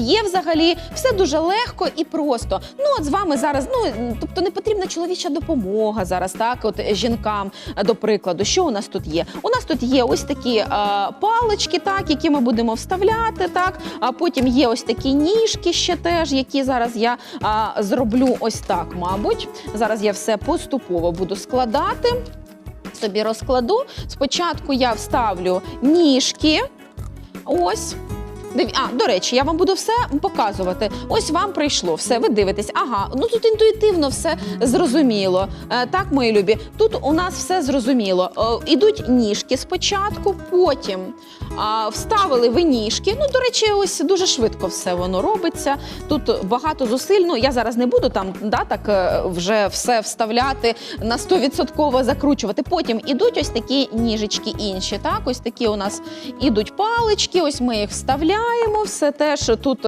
є взагалі, все дуже легко і просто. Ну от з вами зараз, ну тобто не потрібна чоловіча допомога зараз, так от е, жінкам, е, до прикладу, що у нас тут є? У нас тут є ось такі е, палички, так, які ми будемо вставляти, так. А потім є ось такі ніжки ще теж, які зараз я а, зроблю ось так, мабуть. Зараз я все поступово буду складати. Собі розкладу. Спочатку я вставлю ніжки. Ось. А, до речі, я вам буду все показувати. Ось вам прийшло все. Ви дивитесь. Ага, ну тут інтуїтивно все зрозуміло. Е, так, мої любі, тут у нас все зрозуміло. Е, ідуть ніжки спочатку, потім вставили ви ніжки. Ну, до речі, ось дуже швидко все воно робиться. Тут багато зусиль. Ну, я зараз не буду там да, так е, вже все вставляти на 100% закручувати. Потім ідуть ось такі ніжечки інші. Так, ось такі у нас ідуть палички. Ось ми їх вставляємо. Все теж тут